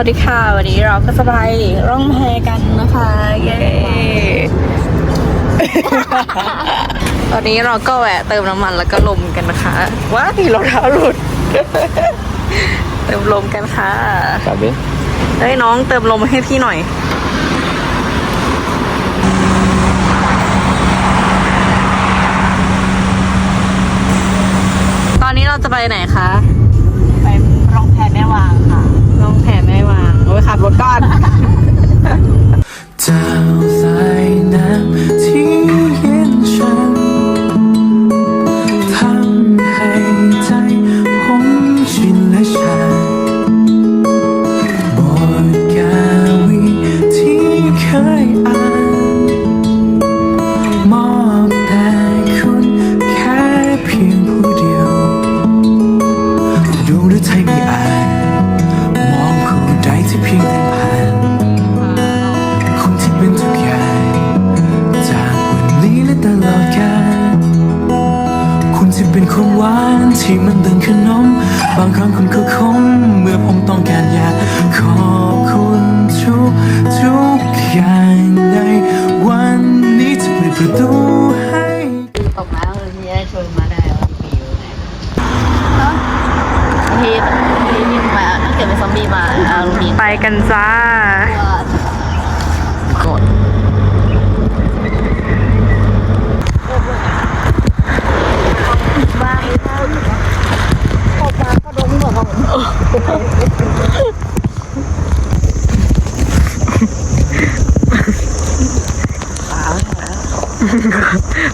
วัสดีค่ะ วันนี้เราก็จะไปร่องแพกันนะคะ เย้ ตอนนี้เราก็แวะเติมน้ำมันแล้วก็ลมกันนะคะ ว้าตีรองเท้าหลุด เติมลมกันค่ะกลับดิเฮ้ยน้องเติมลมให้พี่หน่อย ตอนนี้เราจะไปไหนคะ เป็นของหวานที่มันดังขนม บางครั้งคุณก็คมเมื่อผมต้องการอยากขอบคุณทุกทุกอย่างในวันนี้จะเปิดประตูให้ตกน้ำเลยที่จะชวนมาได้ว่ามีอยู่ไหนทีทีนี่มาถ้าเกิดเป็นซอมบี้มาเอาลูกนี้ไปกันจ้า กด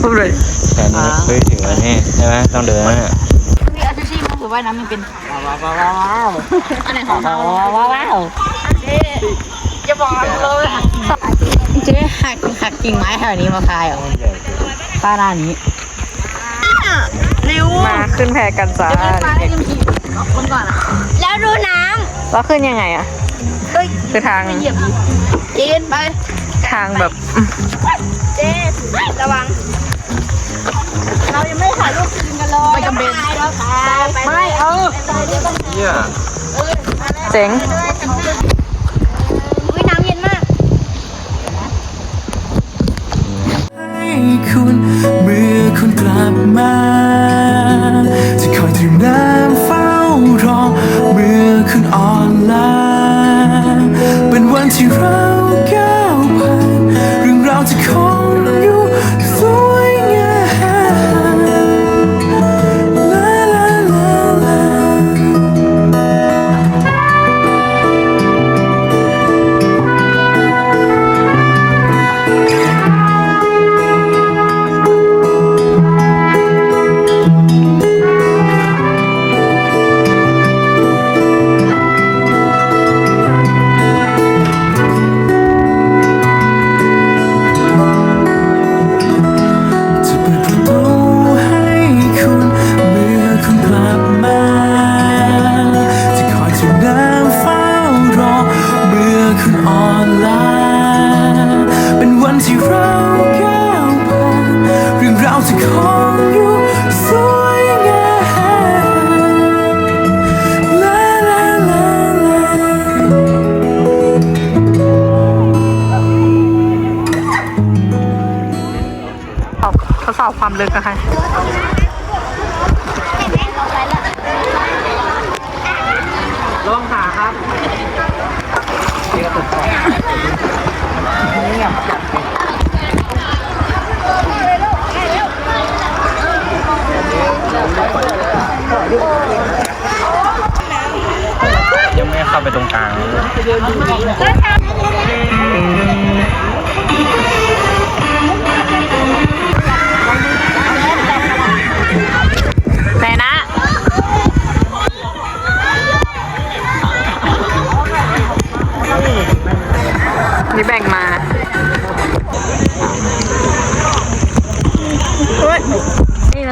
พูดเลยแต่นี้เคยถึงแล้วนี่ใช่ไหมต้องเดินนะมีอาชีพมันคือว่ายน้ำมันเป็นว้าวว้าวว้าวอันไหนของเราว้าวว้าวว้าวจะบอกเลยเจ๊หักหักกิ่งไม้แถวนี้มาคายเหรอป้าหน้านี้มาขึ้นแพกันจ้าป้าได้ยินขี่คนก่อนอะ ดูน้แล้วขึ้นยังไงอะคือทางเหยียบจีนไป ทางแบบำเจ๊ระวัง เรายังไม่ถ่ายรูปกินกันเลยไม่จำเป็นถ่ายแล้วค่ะไปไม่ เออเยี่ย เจ๋งอุ้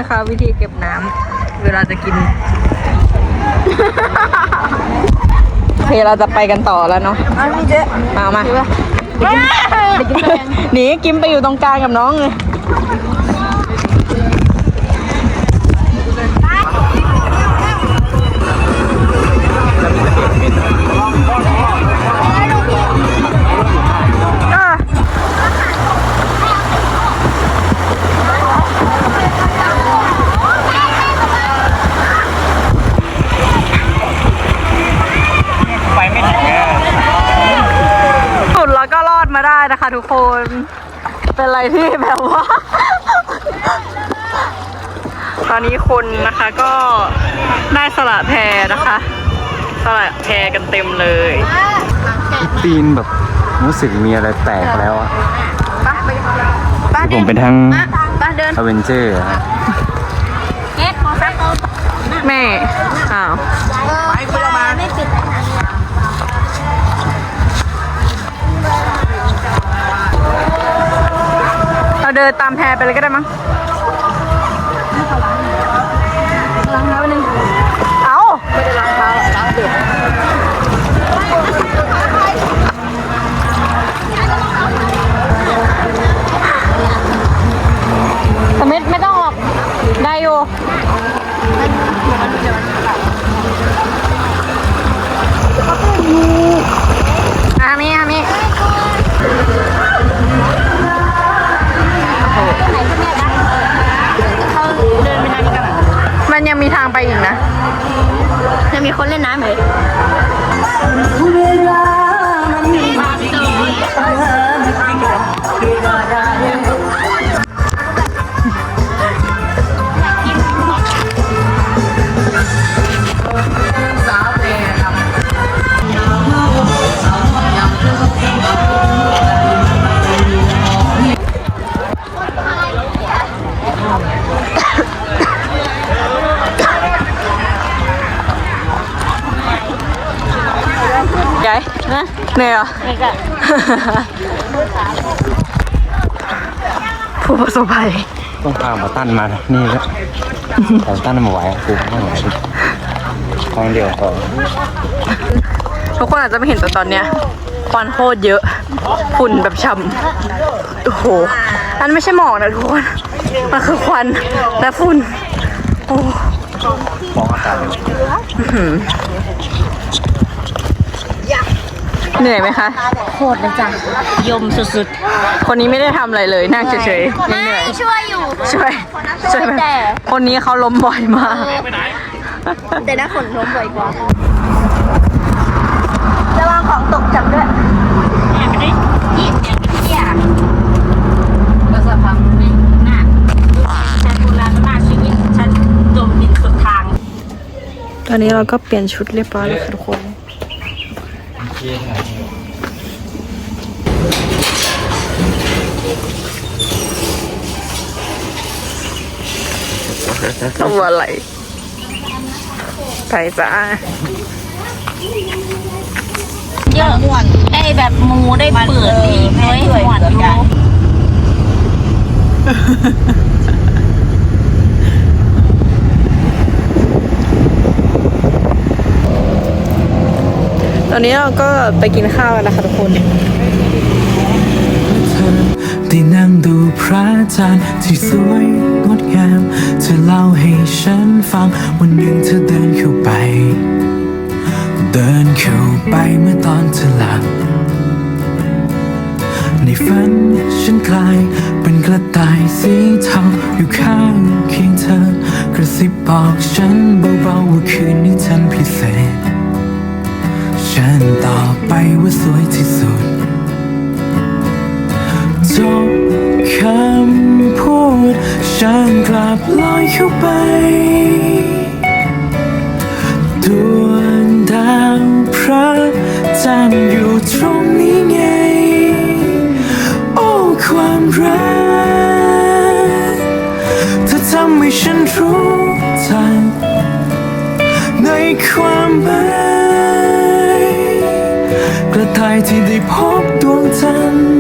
นี่นะคะ วิธีเก็บน้ำเวลาจะกินโอเคเราจะไปกันต่อแล้วเนาะมามาหนีกิมไปอยู่ตรงกลางกับน้องเลย เป็นอะไรที่แบบว่า ตอนนี้คนนะคะก็ได้สละแพรนะคะ สละแพรกันเต็มเลยตีนแบบรู้สึกมีอะไรแตกแล้วอะป้าผมเป็นทั้งป้าเดินอเวนเจอร์อะแม่ อ้าวไม่ปิดเรา เดินตามแพรไปเลยก็ได้มั้ง เหนื่อยเหรอไม่ก็ผู้ประสบภัยต้องพาหมาตั้นมา นี่แล้วแต่ตั้นไม่ไหวอะกูไม่ไหวครั้งเดียวพอทุกคนอาจจะไม่เห็นแต่ตอนเนี้ยควันโคตรเยอะฝุ่นแบบช่ำโอ้โหอันไม่ใช่หมอกนะทุกคนมันคือควันและฝุ่นโอ้ฟองอากาศ เหนื่อยไหมคะ โคตรเลยจ้ะยมสุดคนนี้ไม่ได้ทำอะไรเลยนั่งเฉยๆยังเหนื่อยช่วยอยู่ ช่วยช่วยไหมแต่คนนี้เขาล้มบ่อยมาก แต่หน้าขนล้มบ่อยกว่า ระวังของตกจับด้วยแอบไม่ได้ยิบอย่างเที่ยก็สะพังไม่น่าฉันโบราณมากชีวิตฉันจมดินสุดทางตอนนี้เราก็เปลี่ยนชุดเรียบร้อยแล้วค่ะทุกคน ทำอะไรไปจ้าเยอะม่วนได้แบบหมูได้เปิดอีกเลยม่วนอยู่ตอนนี้เราก็ไปกินข้าวกันนะคะทุกคนเธอได้นั่งดูพระจันทร์ที่สวยงดงาม เธอเล่าให้ฉันฟังวันหนึ่งเธอเดินเข้าไป เดินเข้าไปเมื่อตอนเธอหลับ ในฝันฉันกลายเป็นกระต่ายสีเทาอยู่ข้างเคียงเธอ กระซิบบอกฉันเบาๆว่าคืนนี้ฉันพิเศษ ฉันตอบไปว่าสวยที่สุด ดฉันกลับลอยเข้าไปดวงดาวพระจันทร์อยู่ตรงนี้ไง โอ้ความรักเธอทำให้ฉันรู้ทันในความหมายกระต่ายที่ได้พบดวงจันทร์